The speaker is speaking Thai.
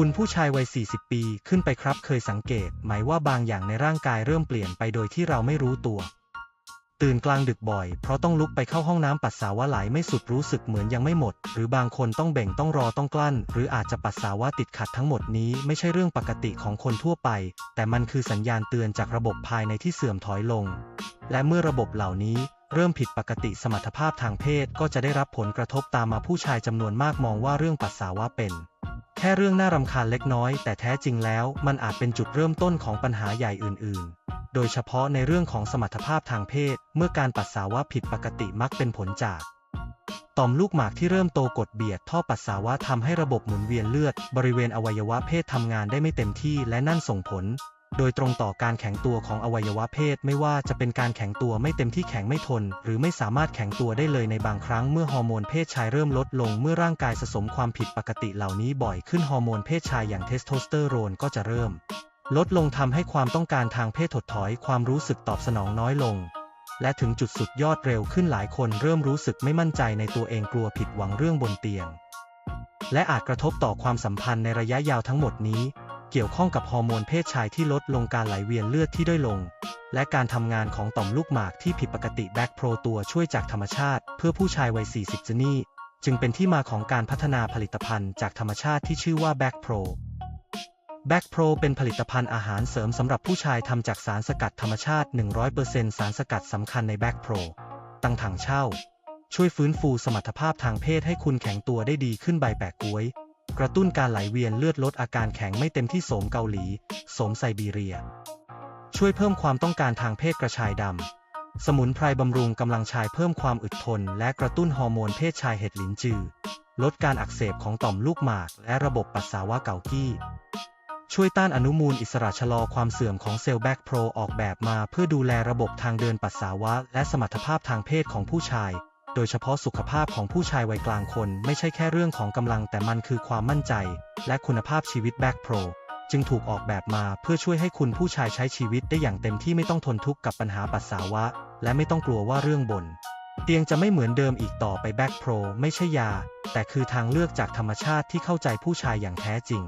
คุณผู้ชายวัย 40 ปีขึ้นไปครับ เคยสังเกตไหมว่าบางอย่างในร่างกายเริ่มเปลี่ยนไปโดยที่เราไม่รู้ตัว ตื่นกลางดึกบ่อย เพราะต้องลุกไปเข้าห้องน้ำปัสสาวะไหลไม่สุดรู้สึกเหมือนยังไม่หมด หรือบางคนต้องเบ่งต้องรอต้องกลั้น หรืออาจจะปัสสาวะติดขัดทั้งหมดนี้ไม่ใช่เรื่องปกติของคนทั่วไป แต่มันคือสัญญาณเตือนจากระบบภายในที่เสื่อมถอยลง และเมื่อระบบเหล่านี้เริ่มผิดปกติสมรรถภาพทางเพศก็จะได้รับผลกระทบตามมาผู้ชายจำนวนมากมองว่าเรื่องปัสสาวะเป็น แค่เรื่องน่ารำคาญเล็กน้อย แต่แท้จริงแล้วมันอาจเป็นจุดเริ่มต้นของปัญหาใหญ่อื่น ๆ โดยเฉพาะในเรื่องของสมรรถภาพทางเพศ เมื่อการปัสสาวะผิดปกติมักเป็นผลจาก ต่อมลูกหมากที่เริ่มโตกดเบียดท่อปัสสาวะทำให้ระบบหมุนเวียนเลือด บริเวณอวัยวะเพศทำงานได้ไม่เต็มที่และนั่นส่งผล โดยตรงต่อการแข็งตัวของอวัยวะเพศไม่ว่าจะเป็นการแข็งตัวไม่เต็มที่แข็งไม่ทน หรือไม่สามารถแข็งตัวได้เลยในบางครั้งเมื่อฮอร์โมนเพศชายเริ่มลดลงเมื่อร่างกายสะสมความผิดปกติเหล่านี้บ่อยขึ้นฮอร์โมนเพศชายอย่างเทสโทสเตอโรนก็จะเริ่ม ลดลงทำให้ความต้องการทางเพศถดถอยความรู้สึกตอบสนองน้อยลงและถึงจุดสุดยอดเร็วขึ้นหลายคนเริ่มรู้สึกไม่มั่นใจในตัวเองกลัวผิดหวังเรื่องบนเตียง และอาจกระทบต่อความสัมพันธ์ในระยะยาวทั้งหมดนี้ กี่ยวข้องกับฮอร์โมนเพศชายที่ลดลงการไหลเวียนเลือดที่ด้อยลง และการทำงานของต่อมลูกหมากที่ผิดปกติแบ็กโปรตัวช่วยจากธรรมชาติ เพื่อผู้ชายวัย 40 จนี่ จึงเป็นที่มาของการพัฒนาผลิตภัณฑ์จากธรรมชาติที่ชื่อว่าแบ็กโปรแบ็กโปรเป็นผลิตภัณฑ์อาหารเสริมสำหรับผู้ชายทำจากสารสกัดธรรมชาติ 100%สารสกัดสำคัญในแบ็กโปรตั้งถังเช่า ช่วยฟื้นฟูสมรรถภาพทางเพศให้คุณแข็งตัวได้ดีขึ้นใบแปะกล้วย กระตุ้นการไหลเวียนเลือดลดอาการแข็งไม่เต็มที่โสมเกาหลี โสมไซบีเรีย ช่วยเพิ่มความต้องการทางเพศกระชายดำ สมุนไพรบำรุงกำลังชายเพิ่มความอึดทน และกระตุ้นฮอร์โมนเพศชายเห็ดหลินจือ ลดการอักเสบของต่อมลูกหมาก และระบบปัสสาวะเกากี้ ช่วยต้านอนุมูลอิสระชะลอความเสื่อมของเซลล์แบ็กโปรออกแบบมาเพื่อดูแลระบบทางเดินปัสสาวะ และสมรรถภาพทางเพศของผู้ชาย โดยเฉพาะสุขภาพของผู้ชายวัยกลางคน ไม่ใช่แค่เรื่องของกำลังแต่มันคือความมั่นใจ และคุณภาพชีวิตแบ็กโปรจึงถูกออกแบบมาเพื่อช่วยให้คุณผู้ชายใช้ชีวิตได้อย่างเต็มที่ไม่ต้องทนทุกข์กับปัญหาปัสสาวะ และไม่ต้องกลัวว่าเรื่องบน เตียงจะไม่เหมือนเดิมอีกต่อไปแบ็กโปรไม่ใช่ยา แต่คือทางเลือกจากธรรมชาติที่เข้าใจผู้ชายอย่างแท้จริง